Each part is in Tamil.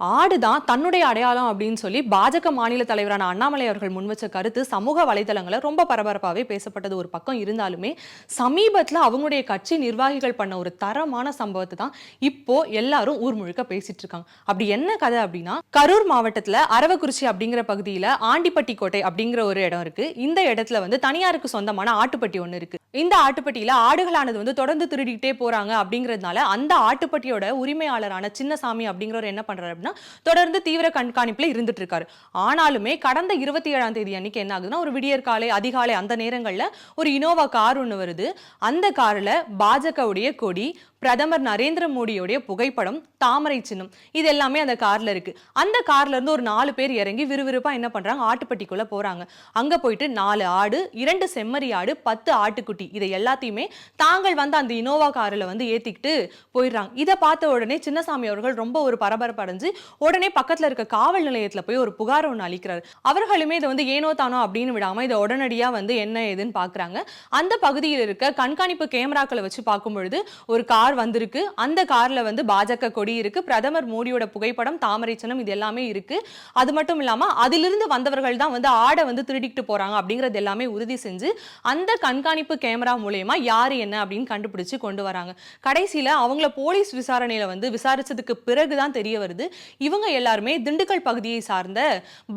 ஆடு தான் தன்னுடைய அடையாளம் அப்படின்னு சொல்லி பாஜக மாநில தலைவரான அண்ணாமலை அவர்கள் முன்வச்ச கருத்து சமூக வலைதளங்களை ரொம்ப பரபரப்பாகவே பேசப்பட்டது ஒரு பக்கம் இருந்தாலுமே சமீபத்தில் அவங்களுடைய கட்சி நிர்வாகிகள் பண்ண ஒரு தரமான சம்பவத்தை தான் இப்போ எல்லாரும் ஊர் முழுக்க பேசிட்டு இருக்காங்க. அப்படி என்ன கதை அப்படின்னா கரூர் மாவட்டத்தில் அரவக்குறிச்சி அப்படிங்கிற பகுதியில் ஆண்டிப்பட்டி கோட்டை அப்படிங்கிற ஒரு இடம் இருக்கு. இந்த இடத்துல வந்து தனியாருக்கு சொந்தமான ஆட்டுப்பட்டி ஒன்று இருக்கு. இந்த ஆட்டுப்பட்டியில ஆடுகளானது வந்து தொடர்ந்து திருடிக்கிட்டே போறாங்க அப்படிங்கிறதுனால அந்த ஆட்டுப்பட்டியோட உரிமையாளரான சின்னசாமி அப்படிங்கிறவர் என்ன பண்றாரு அப்படின்னா தொடர்ந்து தீவிர கண்காணிப்பில் இருந்துட்டு இருக்காரு ஆனாலுமே கடந்த இருபத்தி ஏழாம் தேதி அன்னைக்கு என்ன ஆகுதுன்னா ஒரு விடியற் காலை அதிகாலை அந்த நேரங்களில் ஒரு இனோவா கார் ஒன்று வருது. அந்த காரில் பாஜகவுடைய கொடி பிரதமர் நரேந்திர மோடியோடைய புகைப்படம் தாமரை சின்னம் இது எல்லாமே அந்த கார்ல இருக்கு. அந்த கார்ல இருந்து ஒரு நாலு பேர் இறங்கி விறுவிறுப்பா என்ன பண்றாங்க ஆட்டுப்பட்டிக்குள்ள போறாங்க. அங்க போயிட்டு நாலு ஆடு இரண்டு செம்மறி ஆடு பத்து ஆட்டுக்குட்டி இதை எல்லாத்தையுமே தாங்கள் வந்து அந்த இனோவா கார்ல வந்து ஏத்திக்கிட்டு போயிடுறாங்க. இதை பார்த்த உடனே சின்னசாமி அவர்கள் ரொம்ப ஒரு பரபரப்பு அடைஞ்சு உடனே பக்கத்துல இருக்க காவல் நிலையத்துல போய் ஒரு புகார் ஒன்று அளிக்கிறார். அவர்களுமே இதை வந்து ஏனோ தானோ அப்படின்னு விடாம இதை உடனடியா வந்து என்ன ஏதுன்னு பாக்குறாங்க. அந்த பகுதியில் இருக்க கண்காணிப்பு கேமராக்களை வச்சு பார்க்கும் பொழுது ஒரு கார் வந்திருக்கு. அந்த கார்ல வந்து பாஜக கொடி இருக்கு. பிரதமர் மோடியோட புகைப்படம் தாமரை சின்னம் இது எல்லாமே இருக்கு. அது மட்டும் இல்லாம அதிலிருந்து வந்தவர்கள் தான் வந்து ஆடை வந்து திருடிக்கிட்டு போறாங்க அப்படிங்கறது எல்லாமே உறுதி செஞ்சு அந்த கண்காணிப்பு கேமரா மூலயமா யாரு என்ன அப்படின்னு கண்டுபிடிச்சு கொண்டு வராங்க. கடைசியில அவங்கள போலீஸ் விசாரணையில வந்து விசாரிச்சதுக்கு பிறகுதான் தெரிய வருது. இவங்க எல்லாருமே திண்டுக்கல் பகுதியை சார்ந்த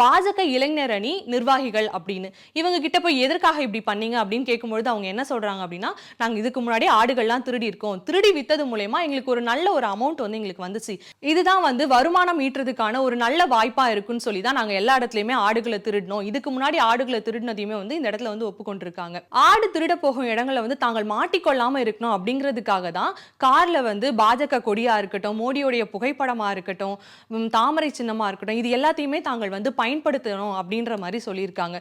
பாஜக இளைஞர் அணி நிர்வாகிகள் அப்படின்னு. இவங்க கிட்ட போய் எதற்காக இப்படி பண்ணீங்க அப்படின்னு கேட்கும்பொழுது அவங்க என்ன சொல்றாங்க அப்படின்னா நாங்க இதுக்கு முன்னாடி ஆடுகள்லாம் திருடி இருக்கோம். திருடி வித்தது மூலயமா எங்களுக்கு ஒரு நல்ல ஒரு அமௌண்ட் வந்து எங்களுக்கு வந்துச்சு. இதுதான் வந்து வருமானம் ஈட்டுறதுக்கான ஒரு நல்ல வாய்ப்பா இருக்குன்னு சொல்லி தான் நாங்க எல்லா இடத்துலயுமே ஆடுகளை திருடினோம். இதுக்கு முன்னாடி ஆடுகளை திருடினதையுமே வந்து இந்த இடத்துல வந்து ஒப்புக்கொண்டிருக்காங்க ஆடு திருட போகும் இடங்களை வந்து தாங்கள் மாட்டிக்கொள்ளாம இருக்கணும் அப்படிங்கிறதுக்காக தான் கார்ல வந்து பாஜக கொடியா இருக்கட்டும் மோடியோடைய புகைப்படமா இருக்கட்டும் தாமரை சின்னமாக இருக்கட்டும் இது எல்லாத்தையுமே தாங்கள் வந்து பயன்படுத்தணும் அப்படின்ற மாதிரி சொல்லியிருக்காங்க.